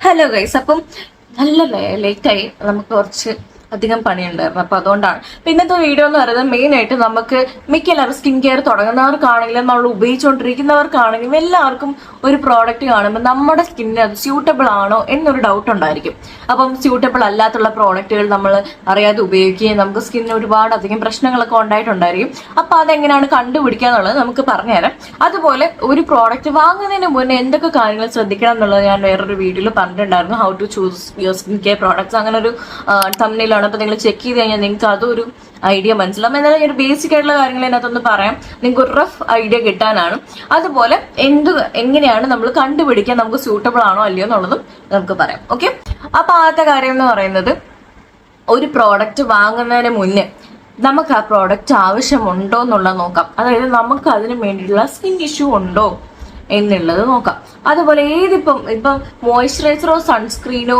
Hello guys അപ്പം നല്ല ലേറ്റായി നമുക്ക് കുറച്ച് അധികം പണിയുണ്ടായിരുന്നു. അപ്പൊ അതുകൊണ്ടാണ്. പിന്നത്തെ വീഡിയോ എന്ന് പറയുന്നത് മെയിൻ ആയിട്ട് നമുക്ക് മിക്ക എല്ലാവരും സ്കിൻ കെയർ തുടങ്ങുന്നവർക്കാണെങ്കിലും നമ്മൾ ഉപയോഗിച്ചുകൊണ്ടിരിക്കുന്നവർക്കാണെങ്കിലും എല്ലാവർക്കും ഒരു പ്രോഡക്റ്റ് കാണുമ്പോൾ നമ്മുടെ സ്കിന്നിന് അത് സ്യൂട്ടബിൾ ആണോ എന്നൊരു ഡൗട്ട് ഉണ്ടായിരിക്കും. അപ്പം സ്യൂട്ടബിൾ അല്ലാത്തുള്ള പ്രോഡക്റ്റുകൾ നമ്മൾ അറിയാതെ ഉപയോഗിക്കുകയും നമുക്ക് സ്കിന്നിന് ഒരുപാട് അധികം പ്രശ്നങ്ങളൊക്കെ ഉണ്ടായിട്ടുണ്ടായിരിക്കും. അപ്പൊ അതെങ്ങനെയാണ് കണ്ടുപിടിക്കുക എന്നുള്ളത് നമുക്ക് പറഞ്ഞുതരാം. അതുപോലെ ഒരു പ്രോഡക്റ്റ് വാങ്ങുന്നതിന് മുന്നേ എന്തൊക്കെ കാര്യങ്ങൾ ശ്രദ്ധിക്കണം എന്നുള്ളത് ഞാൻ വേറൊരു വീഡിയോയിൽ പറഞ്ഞിട്ടുണ്ടായിരുന്നു. How to choose your skin care products അങ്ങനെ ഒരു തമ്മിലാണ് അപ്പൊ നിങ്ങൾ ചെക്ക് ചെയ്ത് കഴിഞ്ഞാൽ നിങ്ങൾക്ക് അതൊരു ഐഡിയ മനസ്സിലാവും. എന്നാലും ഞാൻ ബേസിക് ആയിട്ടുള്ള കാര്യങ്ങൾ ഇതിനകത്തൊന്ന് പറയാം. നിങ്ങൾക്ക് ഒരു റഫ് ഐഡിയ കിട്ടാനാണ്. അതുപോലെ എന്ത് എങ്ങനെയാണ് നമ്മൾ കണ്ടുപിടിക്കാൻ നമുക്ക് സ്യൂട്ടബിൾ ആണോ അല്ലയോ എന്നുള്ളതും നമുക്ക് പറയാം. ഓക്കെ അപ്പൊ ആദ്യത്തെ കാര്യം എന്ന് പറയുന്നത് ഒരു പ്രോഡക്റ്റ് വാങ്ങുന്നതിന് മുന്നേ നമുക്ക് ആ പ്രോഡക്റ്റ് ആവശ്യമുണ്ടോ എന്നുള്ളത് നോക്കാം. അതായത് നമുക്ക് അതിന് വേണ്ടിയിട്ടുള്ള സ്കിൻ ഇഷ്യൂ ഉണ്ടോ? എന്നുള്ളത് നോക്കാം. അതുപോലെ ഏതിപ്പം ഇപ്പം മോയ്സ്ചറൈസറോ സൺസ്ക്രീനോ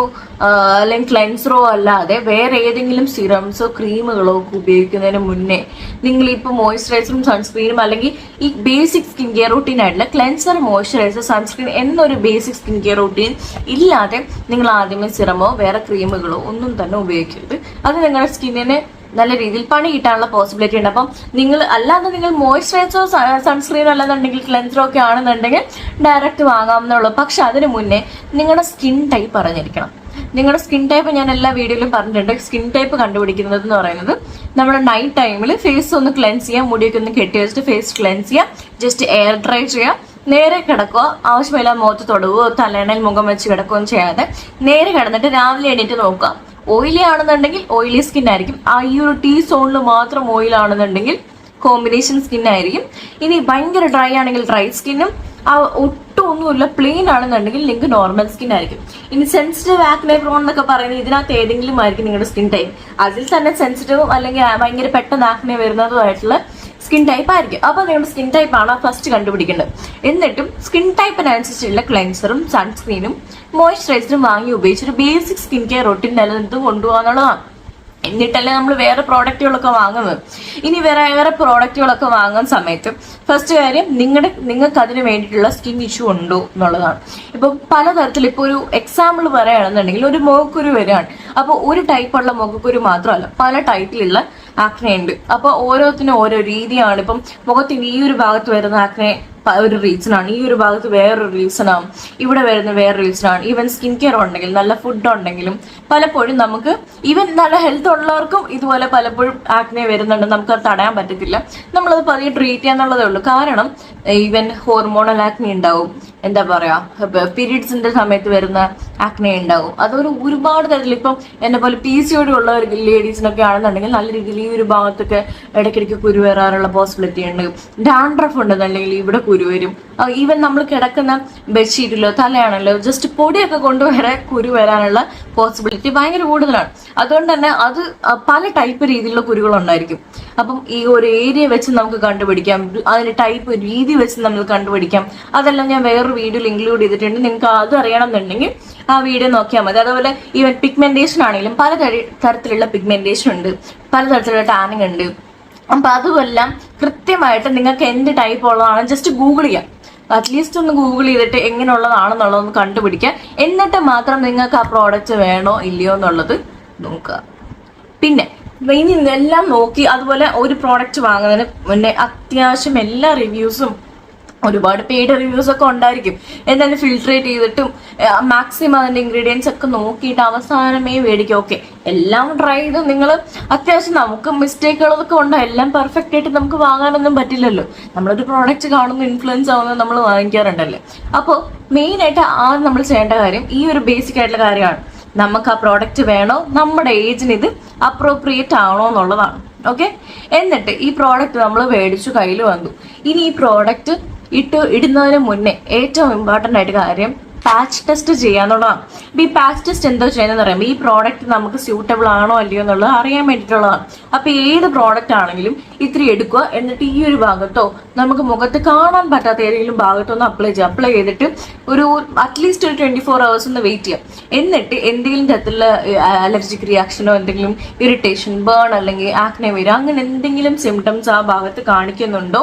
അല്ലെങ്കിൽ ക്ലെൻസറോ അല്ലാതെ വേറെ ഏതെങ്കിലും സിറംസോ ക്രീമുകളോ ഉപയോഗിക്കുന്നതിന് മുന്നേ നിങ്ങൾ ഇപ്പോൾ മോയ്സ്ചറൈസറും സൺസ്ക്രീനും അല്ലെങ്കിൽ ഈ ബേസിക് സ്കിൻ കെയർ റൂട്ടീൻ ആയിട്ടുള്ള ക്ലെൻസർ മോയ്സ്ചറൈസർ സൺസ്ക്രീൻ എന്നൊരു ബേസിക് സ്കിൻ കെയർ റൂട്ടീൻ ഇല്ലാതെ നിങ്ങൾ ആദ്യമേ സിറമോ വേറെ ക്രീമുകളോ ഒന്നും തന്നെ ഉപയോഗിക്കരുത്. അത് നിങ്ങളുടെ സ്കിന്നിന് നല്ല രീതിയിൽ പണി കിട്ടാനുള്ള പോസിബിലിറ്റി ഉണ്ട്. അപ്പം നിങ്ങൾ അല്ലാതെ നിങ്ങൾ മോയ്സ്ചറൈസോ സൺസ്ക്രീനോ അല്ലാന്നുണ്ടെങ്കിൽ ക്ലെൻസറോ ഒക്കെ ആണെന്നുണ്ടെങ്കിൽ ഡയറക്റ്റ് വാങ്ങാമെന്നുള്ളൂ പക്ഷെ അതിന് മുന്നേ നിങ്ങളുടെ സ്കിൻ ടൈപ്പ് അറിഞ്ഞിരിക്കണം. നിങ്ങളുടെ സ്കിൻ ടൈപ്പ് ഞാൻ എല്ലാ വീഡിയോയിലും പറഞ്ഞിട്ടുണ്ട്. സ്കിൻ ടൈപ്പ് കണ്ടുപിടിക്കുന്നത് എന്ന് പറയുന്നത് നമ്മൾ നൈറ്റ് ടൈമിൽ ഫേസ് ഒന്ന് ക്ലെൻസ് ചെയ്യാം. മുടിയൊക്കെ ഒന്ന് കെട്ടി വെച്ചിട്ട് ഫേസ് ക്ലെൻസ് ചെയ്യാം. ജസ്റ്റ് എയർ ഡ്രൈ ചെയ്യാം. നേരെ കിടക്കുക. ആവശ്യമില്ല മുഖത്ത് തൊടുകയോ തലേണയിൽ മുഖം വെച്ച് കിടക്കുകയും ചെയ്യാതെ നേരെ കിടന്നിട്ട് രാവിലെ എണീറ്റ് നോക്കുക. ഓയിലി ആണെന്നുണ്ടെങ്കിൽ ഓയിലി സ്കിൻ ആയിരിക്കും. ആ ഈ ഒരു ടീ സോണിൽ മാത്രം ഓയിൽ ആണെന്നുണ്ടെങ്കിൽ കോമ്പിനേഷൻ സ്കിൻ ആയിരിക്കും. ഇനി ഭയങ്കര ഡ്രൈ ആണെങ്കിൽ ഡ്രൈ സ്കിന്നും ആ ഒട്ടും ഒന്നുമില്ല പ്ലെയിൻ ആണെന്നുണ്ടെങ്കിൽ നിങ്ങൾക്ക് നോർമൽ സ്കിൻ ആയിരിക്കും. ഇനി സെൻസിറ്റീവ് ആക്നെ പ്രോൺ എന്നൊക്കെ പറയുന്നത് ഇതിനകത്ത് ഏതെങ്കിലും ആയിരിക്കും നിങ്ങളുടെ സ്കിൻ ടൈപ്പ് അതിൽ തന്നെ സെൻസിറ്റീവും അല്ലെങ്കിൽ ഭയങ്കര പെട്ടെന്ന് ആക്നെ വരുന്നതുമായിട്ടുള്ള സ്കിൻ ടൈപ്പ് ആയിരിക്കും. അപ്പൊ നിങ്ങളുടെ സ്കിൻ ടൈപ്പ് ആണ് ഫസ്റ്റ് കണ്ടുപിടിക്കേണ്ടത്? എന്നിട്ടും സ്കിൻ ടൈപ്പിനനുസരിച്ചുള്ള ക്ലെൻസറും സൺസ്ക്രീനും മോയ്സ്ചറൈസറും വാങ്ങി ഉപയോഗിച്ചൊരു ബേസിക് സ്കിൻ കെയർ റൊട്ടീൻ നിലനിർത്തും കൊണ്ടുപോകാന്നുള്ളതാണ്. എന്നിട്ടല്ലേ നമ്മൾ വേറെ പ്രോഡക്റ്റുകളൊക്കെ വാങ്ങുന്നത്. ഇനി വേറെ വേറെ പ്രോഡക്റ്റുകളൊക്കെ വാങ്ങുന്ന സമയത്ത് ഫസ്റ്റ് കാര്യം നിങ്ങളുടെ നിങ്ങൾക്ക് അതിന് വേണ്ടിയിട്ടുള്ള സ്കിൻ ഇഷ്യൂ ഉണ്ടോ എന്നുള്ളതാണ്. ഇപ്പൊ പലതരത്തിൽ ഇപ്പൊ ഒരു എക്സാമ്പിൾ പറയുകയാണെന്നുണ്ടെങ്കിൽ ഒരു മുഖക്കുരു വരികയാണ്. അപ്പോൾ ഒരു ടൈപ്പുള്ള മുഖക്കുരു മാത്രമല്ല പല ടൈപ്പിലുള്ള ആക്നെ ഉണ്ട്. അപ്പൊ ഓരോത്തിനും ഓരോ രീതിയാണ്. ഇപ്പം മുഖത്തിന് ഈ ഒരു ഭാഗത്ത് വരുന്ന ആക്നെ ഒരു റീസൺ ആണ്. ഈ ഒരു ഭാഗത്ത് വേറൊരു ആണ്. ഇവിടെ വരുന്ന വേറെ റീസൺ ആണ്. ഈവൻ സ്കിൻ കെയർ ഉണ്ടെങ്കിലും നല്ല ഫുഡ് ഉണ്ടെങ്കിലും പലപ്പോഴും നമുക്ക് ഈവൻ നല്ല ഹെൽത്ത് ഉള്ളവർക്കും ഇതുപോലെ പലപ്പോഴും ആക്നെ വരുന്നുണ്ട്. നമുക്ക് അത് തടയാൻ പറ്റത്തില്ല. നമ്മളത് പതിയെ ട്രീറ്റ് ചെയ്യാന്നുള്ളതേ ഉള്ളൂ. കാരണം ഈവൻ ഹോർമോണൽ ആക്നെ ഉണ്ടാവും. എന്താ പറയാ? പീരീഡ്സിന്റെ സമയത്ത് വരുന്ന ആക്നെ ഉണ്ടാവും. അതൊരു ഒരുപാട് തരത്തിൽ ഇപ്പം എന്നെ പോലെ പി സി ഒടി ഉള്ള ലേഡീസിനൊക്കെ ആണെന്നുണ്ടെങ്കിൽ നല്ല രീതിയിൽ ഈ ഒരു ഭാഗത്തൊക്കെ ഇടയ്ക്കിടയ്ക്ക് കുരുവേറാറുള്ള പോസിബിലിറ്റി ഉണ്ട്. ഡാൻഡ്രഫ് ഉണ്ടെന്നുണ്ടെങ്കിൽ ഇവിടെ കുരു വരും. ഈവൻ നമ്മൾ കിടക്കുന്ന ബെഡ്ഷീറ്റിലോ തലയാണല്ലോ ജസ്റ്റ് പൊടിയൊക്കെ കൊണ്ടുവരെ കുരു വരാനുള്ള പോസിബിലിറ്റി ഭയങ്കര കൂടുതലാണ്. അതുകൊണ്ട് തന്നെ അത് പല ടൈപ്പ് രീതിയിലുള്ള കുരുകൾ ഉണ്ടായിരിക്കും. അപ്പം ഈ ഒരു ഏരിയ വെച്ച് നമുക്ക് കണ്ടുപിടിക്കാം. അതിന്റെ ടൈപ്പ് രീതി വെച്ച് നമ്മൾ കണ്ടുപിടിക്കാം. അതെല്ലാം ഞാൻ വേറൊരു വീഡിയോയിൽ ഇൻക്ലൂഡ് ചെയ്തിട്ടുണ്ട്. നിങ്ങൾക്ക് അത് അറിയണം എന്നുണ്ടെങ്കിൽ ആ വീഡിയോ നോക്കിയാൽ മതി. അതുപോലെ ഈവൻ പിഗ്മെന്റേഷൻ ആണെങ്കിലും പല തരത്തിലുള്ള പിഗ്മെന്റേഷൻ ഉണ്ട്. പല തരത്തിലുള്ള ടാനിങ് ഉണ്ട്. അപ്പൊ അതുമെല്ലാം കൃത്യമായിട്ട് നിങ്ങൾക്ക് എന്ത് ടൈപ്പ് ഉള്ളതാണ് ജസ്റ്റ് ഗൂഗിൾ ചെയ്യാം. അറ്റ്ലീസ്റ്റ് ഒന്ന് ഗൂഗിൾ ചെയ്തിട്ട് എങ്ങനെയുള്ളതാണെന്നുള്ളതൊന്ന് കണ്ടുപിടിക്കുക. എന്നിട്ട് മാത്രം നിങ്ങൾക്ക് ആ പ്രോഡക്റ്റ് വേണോ ഇല്ലയോ എന്നുള്ളത് നോക്കുക. പിന്നെ ഇനി ഇതെല്ലാം നോക്കി അതുപോലെ ഒരു പ്രോഡക്റ്റ് വാങ്ങുന്നതിന് മുന്നേ അത്യാവശ്യം എല്ലാ റിവ്യൂസും ഒരുപാട് പെയ്ഡ് റിവ്യൂസ് ഒക്കെ ഉണ്ടായിരിക്കും. എന്തായാലും ഫിൽട്രേറ്റ് ചെയ്തിട്ടും മാക്സിമം അതിന്റെ ഇൻഗ്രീഡിയൻസ് ഒക്കെ നോക്കിയിട്ട് അവസാനമേ മേടിക്കും. ഓക്കെ എല്ലാം ട്രൈ ചെയ്ത് നിങ്ങൾ അത്യാവശ്യം നമുക്ക് മിസ്റ്റേക്കുകളൊക്കെ ഉണ്ടോ? എല്ലാം പെർഫെക്റ്റ് ആയിട്ട് നമുക്ക് വാങ്ങാനൊന്നും പറ്റില്ലല്ലോ. നമ്മളൊരു പ്രോഡക്റ്റ് കാണുന്ന ഇൻഫ്ലുവൻസ് ആവുന്നത് നമ്മൾ വാങ്ങിക്കാറുണ്ടല്ലേ. അപ്പോൾ മെയിനായിട്ട് ആദ്യം നമ്മൾ ചെയ്യേണ്ട കാര്യം ഈ ഒരു ബേസിക് ആയിട്ടുള്ള കാര്യമാണ്. നമുക്ക് ആ പ്രോഡക്റ്റ് വേണോ? നമ്മുടെ ഏജിന് ഇത് അപ്രോപ്രിയേറ്റ് ആണോ എന്നുള്ളതാണ്. ഓക്കെ എന്നിട്ട് ഈ പ്രോഡക്റ്റ് നമ്മൾ മേടിച്ചു കയ്യിൽ വന്നു. ഇനി ഈ പ്രോഡക്റ്റ് ഇട്ട് ഇടുന്നതിന് മുന്നേ ഏറ്റവും ഇമ്പോർട്ടന്റ് ആയിട്ട് കാര്യം പാച്ച് ടെസ്റ്റ് ചെയ്യാന്നുള്ളതാണ്. അപ്പൊ ഈ പാച്ച് ടെസ്റ്റ് എന്താ ചെയ്യുന്നതെന്ന് പറയുമ്പോൾ ഈ പ്രോഡക്റ്റ് നമുക്ക് സ്യൂട്ടബിൾ ആണോ അല്ലയോ എന്നുള്ളത് അറിയാൻ വേണ്ടിയിട്ടുള്ളതാണ്. അപ്പോൾ ഏത് പ്രോഡക്റ്റ് ആണെങ്കിലും ഇത്തിരി എടുക്കുക. എന്നിട്ട് ഈ ഒരു ഭാഗത്തോ നമുക്ക് മുഖത്ത് കാണാൻ പറ്റാത്ത ഏതെങ്കിലും ഭാഗത്തോ ഒന്ന് അപ്ലൈ ചെയ്യുക. അപ്ലൈ ചെയ്തിട്ട് ഒരു അറ്റ്ലീസ്റ്റ് ഒരു ട്വന്റി ഫോർ അവേഴ്സ് ഒന്ന് വെയിറ്റ് ചെയ്യാം എന്നിട്ട് എന്തെങ്കിലും തരത്തിലുള്ള അലർജിക് റിയാക്ഷനോ എന്തെങ്കിലും ഇറിറ്റേഷൻ ബേൺ അല്ലെങ്കിൽ ആക്നെ വരിക അങ്ങനെ എന്തെങ്കിലും സിംറ്റംസ് ആ ഭാഗത്ത് കാണിക്കുന്നുണ്ടോ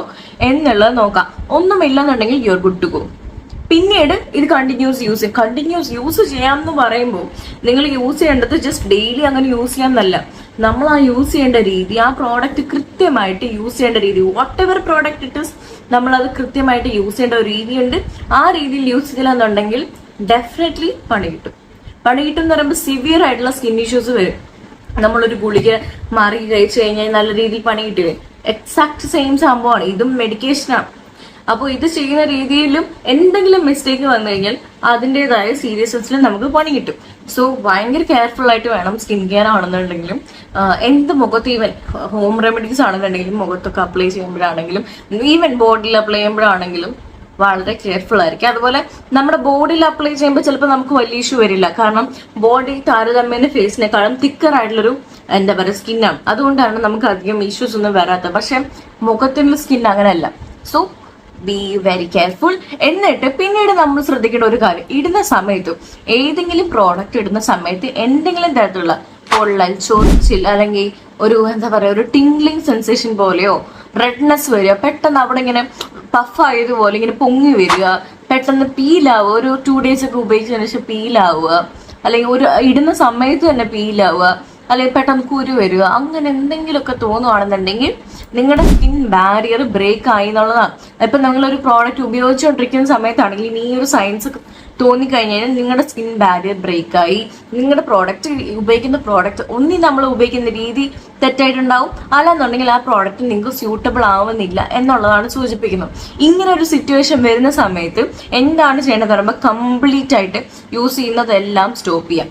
എന്നുള്ളത് നോക്കാം. ഒന്നുമില്ലെന്നുണ്ടെങ്കിൽ യുവർ ഗുഡ് ടു ഗോ പിന്നീട് ഇത് കണ്ടിന്യൂസ് യൂസ് ചെയ്യും കണ്ടിന്യൂസ് യൂസ് ചെയ്യാം എന്ന് പറയുമ്പോൾ നിങ്ങൾ യൂസ് ചെയ്യേണ്ടത് ജസ്റ്റ് ഡെയിലി അങ്ങനെ യൂസ് ചെയ്യാമെന്നല്ല. നമ്മൾ ആ യൂസ് ചെയ്യേണ്ട രീതി ആ പ്രോഡക്റ്റ് കൃത്യമായിട്ട് യൂസ് ചെയ്യേണ്ട രീതി whatever product it is നമ്മളത് കൃത്യമായിട്ട് യൂസ് ചെയ്യേണ്ട ഒരു രീതിയുണ്ട്. ആ രീതിയിൽ യൂസ് ചെയ്തില്ലെന്നുണ്ടെങ്കിൽ ഡെഫിനറ്റ്ലി പണി കിട്ടും. പണി കിട്ടും എന്ന് പറയുമ്പോൾ സിവിയർ ആയിട്ടുള്ള സ്കിൻ ഇഷ്യൂസ് വരും. നമ്മളൊരു ഗുളിക മാറി കഴിച്ചു കഴിഞ്ഞാൽ നല്ല രീതിയിൽ പണി കിട്ടില്ലേ? എക്സാക്ട് സെയിം സംഭവമാണ്. ഇതും മെഡിക്കേഷനാണ് അപ്പോൾ ഇത് ചെയ്യുന്ന രീതിയിലും എന്തെങ്കിലും മിസ്റ്റേക്ക് വന്നു കഴിഞ്ഞാൽ അതിന്റെതായ സീരിയസ്നെസ്സിൽ നമുക്ക് പണി കിട്ടും. സോ ഭയങ്കര കെയർഫുൾ ആയിട്ട് വേണം സ്കിൻ കെയർ ആണെന്നുണ്ടെങ്കിലും എന്ത് മുഖത്ത് ഈവൻ ഹോം റെമഡീസ് ആണെന്നുണ്ടെങ്കിലും മുഖത്തൊക്കെ അപ്ലൈ ചെയ്യുമ്പോഴാണെങ്കിലും ഈവൻ ബോഡിയിൽ അപ്ലൈ ചെയ്യുമ്പോഴാണെങ്കിലും വളരെ കെയർഫുൾ ആയിരിക്കും. അതുപോലെ നമ്മുടെ ബോഡിയിൽ അപ്ലൈ ചെയ്യുമ്പോൾ ചിലപ്പോൾ നമുക്ക് വലിയ ഇഷ്യൂ വരില്ല. കാരണം ബോഡി താരതമ്യേന ഫേസിനെക്കാളും തിക്കർ ആയിട്ടുള്ളൊരു എന്താ പറയുക സ്കിന്നാണ് അതുകൊണ്ടാണ് നമുക്ക് അധികം ഇഷ്യൂസ് ഒന്നും വരാത്തത്. പക്ഷെ മുഖത്തിനുള്ള സ്കിൻ അങ്ങനെയല്ല. സോ ബി വെരി കെയർഫുൾ എന്നിട്ട് പിന്നീട് നമ്മൾ ശ്രദ്ധിക്കേണ്ട ഒരു കാര്യം. ഇടുന്ന സമയത്തും ഏതെങ്കിലും പ്രോഡക്റ്റ് ഇടുന്ന സമയത്ത് എന്തെങ്കിലും തരത്തിലുള്ള പൊള്ളൽ ചൊറിച്ചിൽ അല്ലെങ്കിൽ ഒരു എന്താ പറയുക ഒരു ടിംഗ്ലിംഗ് സെൻസേഷൻ പോലെയോ റെഡ്നെസ് വരിക പെട്ടെന്ന് അവിടെ ഇങ്ങനെ പഫ് ആയതുപോലെ ഇങ്ങനെ പൊങ്ങി വരിക പെട്ടെന്ന് പീലാവുക ഒരു ടു ഡേയ്സ് ഒക്കെ ഉപയോഗിച്ചതിന് ശേഷം പീലാവുക അല്ലെങ്കിൽ ഒരു ഇടുന്ന സമയത്ത് തന്നെ പീലാവുക അല്ലെങ്കിൽ പെട്ടെന്ന് കുരു വരിക അങ്ങനെ എന്തെങ്കിലുമൊക്കെ തോന്നുവാണെന്നുണ്ടെങ്കിൽ നിങ്ങളുടെ സ്കിൻ ബാരിയർ ബ്രേക്ക് ആയി എന്നുള്ളതാണ്. ഇപ്പൊ നിങ്ങളൊരു പ്രോഡക്റ്റ് ഉപയോഗിച്ചുകൊണ്ടിരിക്കുന്ന സമയത്താണെങ്കിൽ ഈ ഒരു സയൻസ് തോന്നിക്കഴിഞ്ഞാൽ നിങ്ങളുടെ സ്കിൻ ബാരിയർ ബ്രേക്ക് ആയി. നിങ്ങളുടെ പ്രോഡക്റ്റ് ഉപയോഗിക്കുന്ന പ്രോഡക്റ്റ് ഒന്നി നമ്മൾ ഉപയോഗിക്കുന്ന രീതി തെറ്റായിട്ടുണ്ടാവും. അല്ലെന്നുണ്ടെങ്കിൽ ആ പ്രോഡക്റ്റ് നിങ്ങൾക്ക് സ്യൂട്ടബിൾ ആവുന്നില്ല എന്നുള്ളതാണ് സൂചിപ്പിക്കുന്നത്. ഇങ്ങനെ ഒരു സിറ്റുവേഷൻ വരുന്ന സമയത്ത് എന്താണ് ചെയ്യേണ്ടത് പറയുമ്പോൾ കംപ്ലീറ്റ് ആയിട്ട് യൂസ് ചെയ്യുന്നതെല്ലാം സ്റ്റോപ്പ് ചെയ്യാം.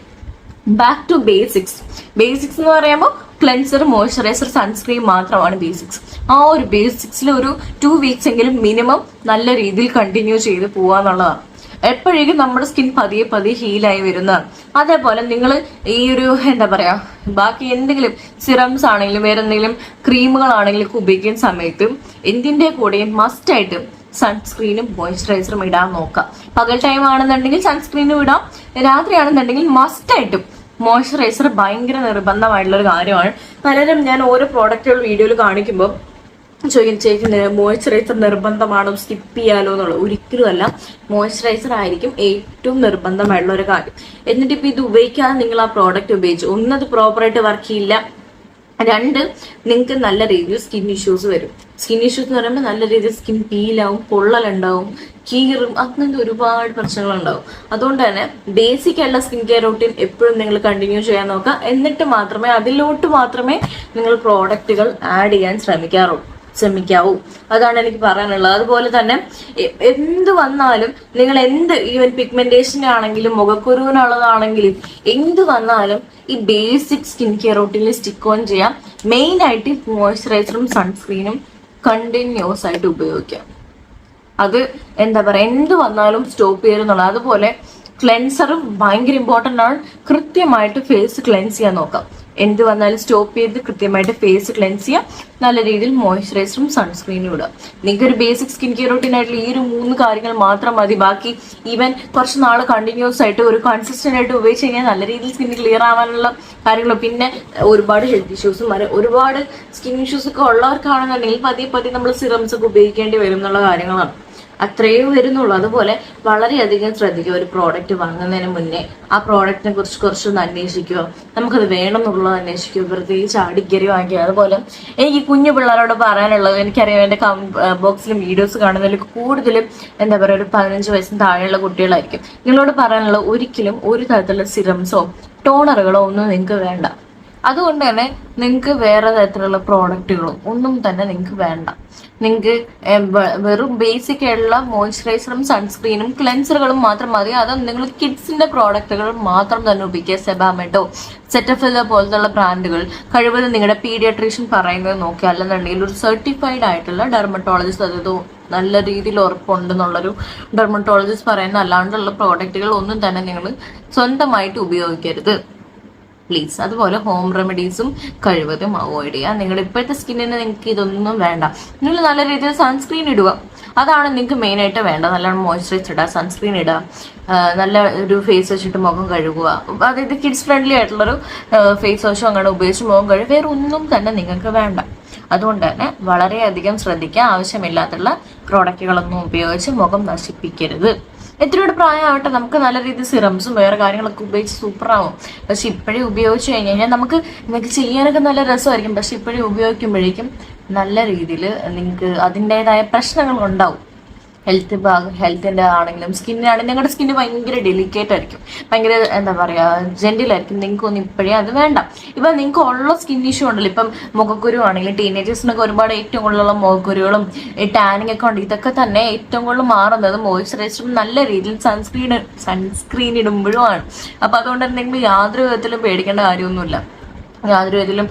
ബാക്ക് ടു ബേസിക്സ് ബേസിക്സ് എന്ന് പറയുമ്പോൾ ക്ലെൻസർ മോയ്സ്ചറൈസർ സൺസ്ക്രീം മാത്രമാണ് ബേസിക്സ് ആ ഒരു ബേസിക്സിൽ ഒരു ടു വീക്സ് എങ്കിലും മിനിമം നല്ല രീതിയിൽ കണ്ടിന്യൂ ചെയ്ത് പോവാന്നുള്ളതാണ് എപ്പോഴേക്കും നമ്മുടെ സ്കിൻ പതിയെ പതിയെ ഹീലായി വരുന്നതാണ് അതേപോലെ നിങ്ങൾ ഈ ഒരു എന്താ പറയാ ബാക്കി എന്തെങ്കിലും സിറംസ് ആണെങ്കിലും വേറെ എന്തെങ്കിലും ക്രീമുകളാണെങ്കിലും ഒക്കെ ഉപയോഗിക്കുന്ന സമയത്ത് എന്തിന്റെ കൂടെയും മസ്റ്റായിട്ടും സൺസ്ക്രീനും മോയ്സ്ചറൈസറും ഇടാൻ നോക്കുക. പകൽ ടൈം ആണെന്നുണ്ടെങ്കിൽ സൺസ്ക്രീനും ഇടാം. രാത്രിയാണെന്നുണ്ടെങ്കിൽ മസ്റ്റ് ആയിട്ടും മോയ്സ്ചറൈസർ ഭയങ്കര നിർബന്ധമായിട്ടുള്ള ഒരു കാര്യമാണ്. പലരും ഞാൻ ഓരോ പ്രോഡക്റ്റുകൾ വീഡിയോയിൽ കാണിക്കുമ്പോൾ ചോദിക്കും ചേച്ചി മോയ്സ്ചറൈസർ നിർബന്ധമാണോ? സ്കിപ്പ് ചെയ്യാലോ എന്നുള്ളത്. ഒരിക്കലും അല്ല മോയ്സ്ചറൈസർ ആയിരിക്കും ഏറ്റവും നിർബന്ധമായിട്ടുള്ള ഒരു കാര്യം. എന്നിട്ട് ഇപ്പൊ ഇത് ഉപയോഗിക്കാതെ നിങ്ങൾ ആ പ്രോഡക്റ്റ് ഉപയോഗിച്ചു ഒന്നത് പ്രോപ്പറായിട്ട് വർക്ക് ചെയ്യില്ല. രണ്ട് നിങ്ങൾക്ക് നല്ല രീതിയിൽ സ്കിൻ ഇഷ്യൂസ് വരും. സ്കിൻ ഇഷ്യൂസ് എന്ന് പറയുമ്പോൾ നല്ല രീതിയിൽ സ്കിൻ പീലാവും പൊള്ളലുണ്ടാവും കീറും അങ്ങനത്തെ ഒരുപാട് പ്രശ്നങ്ങളുണ്ടാവും. അതുകൊണ്ട് തന്നെ ബേസിക് ആയിട്ടുള്ള സ്കിൻ കെയർ റൂട്ടീൻ എപ്പോഴും നിങ്ങൾ കണ്ടിന്യൂ ചെയ്യാൻ നോക്കുക. എന്നിട്ട് മാത്രമേ അതിലോട്ട് മാത്രമേ നിങ്ങൾ പ്രോഡക്റ്റുകൾ ആഡ് ചെയ്യാൻ ശ്രമിക്കാറുള്ളൂ. ശ്രമിക്കാവൂ. അതാണ് എനിക്ക് പറയാനുള്ളത്. അതുപോലെ തന്നെ എന്ത് വന്നാലും നിങ്ങൾ എന്ത് ഈവൻ പിഗ്മെന്റേഷൻ ആണെങ്കിലും മുഖക്കുരുവിനുള്ളതാണെങ്കിലും എന്ത് വന്നാലും ഈ ബേസിക് സ്കിൻ കെയർ റൂട്ടീനിൽ സ്റ്റിക്ക് ഓൺ ചെയ്യാം. മെയിൻ ആയിട്ട് മോയ്സ്ചറൈസറും സൺസ്ക്രീനും കണ്ടിന്യൂസ് ആയിട്ട് ഉപയോഗിക്കാം. അത് എന്താ പറയാ എന്ത് വന്നാലും സ്റ്റോപ്പ് ചെയ്യുന്നുള്ളത് അതുപോലെ ക്ലെൻസറും ഭയങ്കര ഇമ്പോർട്ടന്റ് ആണ്. കൃത്യമായിട്ട് ഫേസ് ക്ലെൻസ് ചെയ്യാൻ നോക്കാം. എന്ത് വന്നാലും സ്റ്റോപ്പ് ചെയ്ത് കൃത്യമായിട്ട് ഫേസ് ക്ലെൻസ് ചെയ്യാം. നല്ല രീതിയിൽ മോയ്സ്ചറൈസറും സൺസ്ക്രീനും ഇടുക. നിങ്ങൾക്ക് ഒരു ബേസിക് സ്കിൻ കെയർ റൂട്ടീൻ ആയിട്ടുള്ള ഈ ഒരു മൂന്ന് കാര്യങ്ങൾ മാത്രം മതി. ബാക്കി ഈവൻ കുറച്ച് നാൾ കണ്ടിന്യൂസ് ആയിട്ട് ഒരു കൺസിസ്റ്റന്റ് ആയിട്ട് ഉപയോഗിച്ച് കഴിഞ്ഞാൽ നല്ല രീതിയിൽ സ്കിൻ ക്ലിയർ ആവാനുള്ള കാര്യങ്ങൾ പിന്നെ ഒരുപാട് ഹെൽത്ത് ഇഷ്യൂസും ഒരുപാട് സ്കിൻ ഇഷ്യൂസ് ഒക്കെ ഉള്ളവർക്കാണെന്നുണ്ടെങ്കിൽ പതിയെ പതിയെ നമ്മൾ സിറംസ് ഒക്കെ ഉപയോഗിക്കേണ്ടി വരും എന്നുള്ള കാര്യങ്ങളാണ്. അത്രയേ വരുന്നുള്ളൂ. അതുപോലെ വളരെയധികം ശ്രദ്ധിക്കുക. ഒരു പ്രോഡക്റ്റ് വാങ്ങുന്നതിന് മുന്നേ ആ പ്രോഡക്റ്റിനെ കുറിച്ച് കുറച്ചൊന്ന് അന്വേഷിക്കുക. നമുക്കത് വേണമെന്നുള്ളത് അന്വേഷിക്കുക. വെറുതെ ചാടിക്കരി വാങ്ങിക്കുക. അതുപോലെ എനിക്ക് കുഞ്ഞു പിള്ളേരോട് പറയാനുള്ളത് എനിക്കറിയാം എന്റെ ബോക്സിലും വീഡിയോസ് കാണുന്നതിൽ കൂടുതലും എന്താ പറയുക ഒരു പതിനഞ്ച് വയസ്സിന് താഴെയുള്ള കുട്ടികളായിരിക്കും. നിങ്ങളോട് പറയാനുള്ളത് ഒരിക്കലും ഒരു തരത്തിലുള്ള സിറംസോ ടോണറുകളോ ഒന്നും നിങ്ങൾക്ക് വേണ്ട. അതുകൊണ്ട് തന്നെ നിങ്ങൾക്ക് വേറെ തരത്തിലുള്ള പ്രോഡക്റ്റുകളും ഒന്നും തന്നെ നിങ്ങൾക്ക് വേണ്ട. നിങ്ങൾക്ക് വെറും ബേസിക് ആയിട്ടുള്ള മോയ്സ്ചറൈസറും സൺസ്ക്രീനും ക്ലെൻസറുകളും മാത്രം മതി. അത് നിങ്ങൾ കിഡ്സിന്റെ പ്രോഡക്റ്റുകൾ മാത്രം തന്നെ ഉപയോഗിക്കുക. സെബാമെറ്റോ സെറ്റഫില പോലത്തുള്ള ബ്രാൻഡുകൾ കഴിവതും നിങ്ങളുടെ പീഡിയാട്രീഷ്യൻ പറയുന്നത് നോക്കുക. അല്ലെന്നുണ്ടെങ്കിൽ ഒരു സർട്ടിഫൈഡ് ആയിട്ടുള്ള ഡെർമറ്റോളജിസ്റ്റ് അതായത് നല്ല രീതിയിൽ ഉറപ്പുണ്ടെന്നുള്ളൊരു ഡെർമറ്റോളജിസ്റ്റ് പറയുന്ന അല്ലാണ്ടുള്ള പ്രോഡക്റ്റുകൾ ഒന്നും തന്നെ നിങ്ങൾ സ്വന്തമായിട്ട് ഉപയോഗിക്കരുത്. പ്ലീസ് അതുപോലെ ഹോം റെമഡീസും കഴിവതും അവോയ്ഡ് ചെയ്യുക. നിങ്ങളുടെ ഇപ്പോഴത്തെ സ്കിന്നിന് നിങ്ങൾക്ക് ഇതൊന്നും വേണ്ട. നിങ്ങൾ നല്ല രീതിയിൽ സൺസ്ക്രീൻ ഇടുക. അതാണ് നിങ്ങൾക്ക് മെയിനായിട്ട് വേണ്ട നല്ലോണം മോയ്സ്ചറൈസ് ഇടുക സൺസ്ക്രീൻ ഇടുക നല്ല ഒരു ഫേസ് വെച്ചിട്ട് മുഖം കഴുകുക. അതായത് കിഡ്സ് ഫ്രണ്ട്ലി ആയിട്ടുള്ളൊരു ഫേസ് വാഷോ അങ്ങനെ ഉപയോഗിച്ച് മുഖം കഴുകുക. വേറെ ഒന്നും തന്നെ നിങ്ങൾക്ക് വേണ്ട. അതുകൊണ്ട് തന്നെ വളരെയധികം ശ്രദ്ധിക്കുക. ആവശ്യമില്ലാത്തുള്ള പ്രോഡക്റ്റുകളൊന്നും ഉപയോഗിച്ച് മുഖം നശിപ്പിക്കരുത്. എത്രയുടെ പ്രായമാവട്ടെ നമുക്ക് നല്ല രീതിയിൽ സിറംസും വേറെ കാര്യങ്ങളൊക്കെ ഉപയോഗിച്ച് സൂപ്പറാവും. പക്ഷെ ഇപ്പോഴേ ഉപയോഗിച്ച് കഴിഞ്ഞ് കഴിഞ്ഞാൽ നമുക്ക് നിങ്ങൾക്ക് ചെയ്യാനൊക്കെ നല്ല രസമായിരിക്കും. പക്ഷെ ഇപ്പോഴേ ഉപയോഗിക്കുമ്പോഴേക്കും നല്ല രീതിയിൽ നിങ്ങൾക്ക് അതിന്റെതായ പ്രശ്നങ്ങൾ ഉണ്ടാവും. ഹെൽത്ത് ഭാഗം ഹെൽത്തിന്റെ ആണെങ്കിലും സ്കിന്നിനാണെങ്കിലും നിങ്ങളുടെ സ്കിന്ന് ഭയങ്കര ഡെലിക്കേറ്റ് ആയിരിക്കും. ഭയങ്കര എന്താ പറയുക നിങ്ങൾക്ക് ഒന്നും ഇപ്പോഴേ അത് വേണ്ട. ഇപ്പൊ നിങ്ങൾക്ക് ഉള്ള സ്കിൻ ഇഷ്യൂ ഉണ്ടല്ലോ. ഇപ്പം മുഖക്കുരു ആണെങ്കിലും ടീനേജേഴ്സിനൊക്കെ ഒരുപാട് ഏറ്റവും കൂടുതലുള്ള മുഖക്കുരുകളും ടാനിങ് ഒക്കെ ഉണ്ട്. ഇതൊക്കെ തന്നെ ഏറ്റവും കൂടുതൽ മാറുന്നത് മോയ്സ്ചറൈസറും നല്ല രീതിയിൽ സൺസ്ക്രീൻ സൺസ്ക്രീൻ ഇടുമ്പോഴും ആണ്. അപ്പൊ അതുകൊണ്ട് എന്തെങ്കിലും യാതൊരു വിധത്തിലും പേടിക്കേണ്ട കാര്യമൊന്നുമില്ല. യാതൊരു ഇതിലും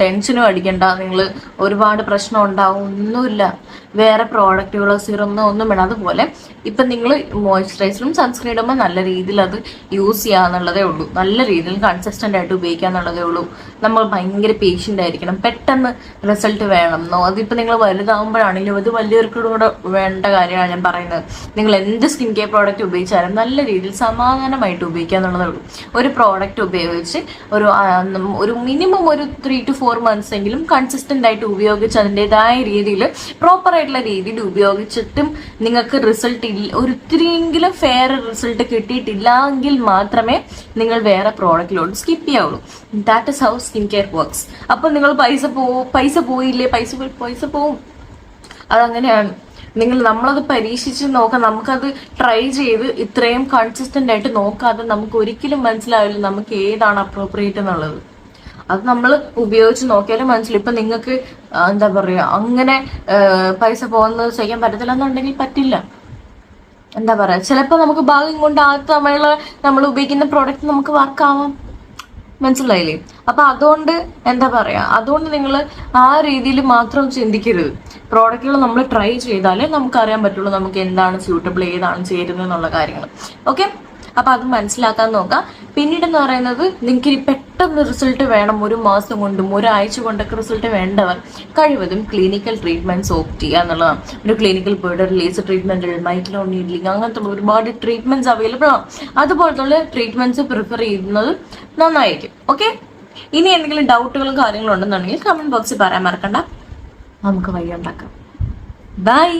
ടെൻഷനും അടിക്കണ്ട. നിങ്ങൾ ഒരുപാട് പ്രശ്നം ഉണ്ടാവും. ഒന്നുമില്ല. വേറെ പ്രോഡക്റ്റുകളോ സിറമോ ഒന്നും വേണം അതുപോലെ ഇപ്പം നിങ്ങൾ മോയ്സ്ചറൈസറും സൺസ്ക്രീൻ ഇടുമ്പോൾ നല്ല രീതിയിൽ അത് യൂസ് ചെയ്യാന്നുള്ളതേ ഉള്ളൂ. നല്ല രീതിയിൽ കൺസിസ്റ്റന്റ് ആയിട്ട് ഉപയോഗിക്കുക എന്നുള്ളതേ ഉള്ളൂ. നമ്മൾ ഭയങ്കര പേഷ്യന്റ് ആയിരിക്കണം. പെട്ടെന്ന് റിസൾട്ട് വേണം എന്നോ അതിപ്പോൾ നിങ്ങൾ വലുതാകുമ്പോഴാണെങ്കിലും അത് വലിയവർക്കൂടെ വേണ്ട കാര്യമാണ് ഞാൻ പറയുന്നത്. നിങ്ങൾ എന്ത് സ്കിൻ കെയർ പ്രോഡക്റ്റ് ഉപയോഗിച്ചാലും നല്ല രീതിയിൽ സമാധാനമായിട്ട് ഉപയോഗിക്കുക എന്നുള്ളതേ ഉള്ളൂ. ഒരു പ്രോഡക്റ്റ് ഉപയോഗിച്ച് ഒരു ഒരു മിനിമം ഒരു ത്രീ ടു ഫോർ മന്ത്സ് എങ്കിലും കൺസിസ്റ്റന്റ് ആയിട്ട് ഉപയോഗിച്ച് അതിന്റെതായ രീതിയിൽ പ്രോപ്പർ ആയിട്ടുള്ള രീതിയിൽ ഉപയോഗിച്ചിട്ടും നിങ്ങൾക്ക് റിസൾട്ട് ഇല്ല ഒരു ഇത്തിരിയെങ്കിലും ഫെയർ റിസൾട്ട് കിട്ടിയിട്ടില്ല എങ്കിൽ മാത്രമേ നിങ്ങൾ വേറെ പ്രോഡക്റ്റിലോട്ട് skip ചെയ്യാവുള്ളൂ. That is how skin care works. അപ്പോൾ നിങ്ങൾ പൈസ പോ പൈസ പോയില്ലേ? പൈസ പൈസ പോവും. അതങ്ങനെയാണ്. നിങ്ങൾ നമ്മളത് പരീക്ഷിച്ച് നോക്കാം നമുക്കത് ട്രൈ ചെയ്ത് ഇത്രയും കൺസിസ്റ്റന്റ് ആയിട്ട് നോക്കാതെ നമുക്ക് ഒരിക്കലും മനസ്സിലാവില്ല നമുക്ക് ഏതാണ് അപ്രോപ്രിയേറ്റ് എന്നുള്ളത്. അത് നമ്മൾ ഉപയോഗിച്ച് നോക്കിയാലും മനസ്സിലായി ഇപ്പൊ നിങ്ങൾക്ക് എന്താ പറയുക അങ്ങനെ പൈസ പോകുന്നത് ചെയ്യാൻ പറ്റത്തില്ല എന്നുണ്ടെങ്കിൽ പറ്റില്ല. എന്താ പറയാ ചിലപ്പോൾ നമുക്ക് ഭാഗ്യം കൊണ്ട് ആ നമ്മൾ നമ്മൾ ഉപയോഗിക്കുന്ന പ്രോഡക്റ്റ് നമുക്ക് വർക്കാവാം മനസ്സിലായില്ലേ? അപ്പൊ അതുകൊണ്ട് എന്താ പറയാ? അതുകൊണ്ട് നിങ്ങൾ ആ രീതിയിൽ മാത്രം ചിന്തിക്കരുത്. പ്രോഡക്റ്റുകൾ നമ്മൾ ട്രൈ ചെയ്താലേ നമുക്ക് അറിയാൻ പറ്റുള്ളൂ നമുക്ക് എന്താണ് സ്യൂട്ടബിൾ ഏതാണ് ചേരുന്നത് എന്നുള്ള കാര്യങ്ങൾ. ഓക്കെ അപ്പൊ അത് മനസ്സിലാക്കാൻ നോക്കാം. പിന്നീട് എന്ന് പറയുന്നത് നിങ്ങൾക്ക് ഇനി പെട്ടെന്ന് റിസൾട്ട് വേണം ഒരു മാസം കൊണ്ടും ഒരാഴ്ച കൊണ്ടൊക്കെ റിസൾട്ട് വേണ്ടവർ കഴിവതും ക്ലിനിക്കൽ ട്രീറ്റ്മെന്റ്സ് ഓപ്റ്റ് ചെയ്യുക എന്നുള്ളതാണ്. ഒരു ക്ലിനിക്കൽ പോയിട്ട് ലേസർ ട്രീറ്റ്മെന്റ് മൈക്രോ നീഡ്ലിംഗ് അങ്ങനത്തെ ഒരുപാട് ട്രീറ്റ്മെന്റ്സ് അവൈലബിൾ ആണ്. അതുപോലത്തെ ട്രീറ്റ്മെന്റ്സ് പ്രിഫർ ചെയ്യുന്നത് നന്നായിരിക്കും. ഓക്കെ ഇനി എന്തെങ്കിലും ഡൗട്ടുകളും കാര്യങ്ങളും ഉണ്ടെന്നുണ്ടെങ്കിൽ കമന്റ് ബോക്സിൽ പറയാൻ മറക്കണ്ട. നമുക്ക് വഴി ഉണ്ടാക്കാം ബൈ